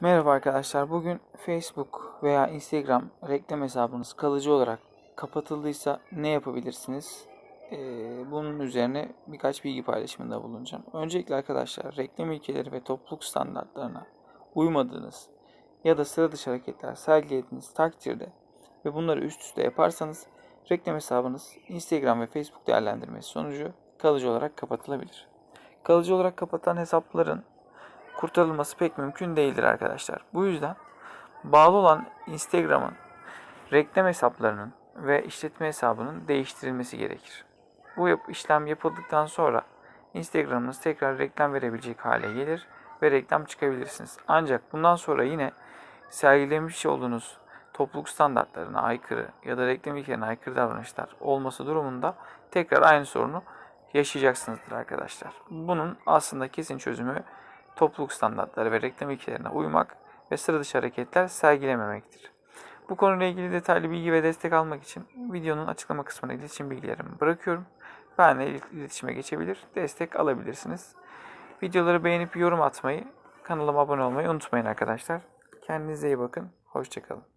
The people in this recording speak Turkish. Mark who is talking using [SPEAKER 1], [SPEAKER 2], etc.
[SPEAKER 1] Merhaba arkadaşlar. Bugün Facebook veya Instagram reklam hesabınız kalıcı olarak kapatıldıysa ne yapabilirsiniz? Ee, bunun üzerine birkaç bilgi paylaşımında bulunacağım. Öncelikle arkadaşlar reklam ilkeleri ve topluluk standartlarına uymadığınız ya da sıra dışı hareketler sergilediğiniz takdirde ve bunları üst üste yaparsanız reklam hesabınız Instagram ve Facebook değerlendirmesi sonucu kalıcı olarak kapatılabilir. Kalıcı olarak kapatılan hesapların kurtarılması pek mümkün değildir arkadaşlar. Bu yüzden bağlı olan Instagram'ın reklam hesaplarının ve işletme hesabının değiştirilmesi gerekir. Bu yap- işlem yapıldıktan sonra Instagram'ınız tekrar reklam verebilecek hale gelir ve reklam çıkabilirsiniz. Ancak bundan sonra yine sergilemiş olduğunuz topluluk standartlarına aykırı ya da reklam ilkelerine aykırı davranışlar olması durumunda tekrar aynı sorunu yaşayacaksınızdır arkadaşlar. Bunun aslında kesin çözümü topluluk standartları ve reklam ilkelerine uymak ve sıra dışı hareketler sergilememektir. Bu konuyla ilgili detaylı bilgi ve destek almak için videonun açıklama kısmına iletişim bilgilerimi bırakıyorum. Benimle il- iletişime geçebilir, destek alabilirsiniz. Videoları beğenip yorum atmayı, kanalıma abone olmayı unutmayın arkadaşlar. Kendinize iyi bakın, hoşçakalın.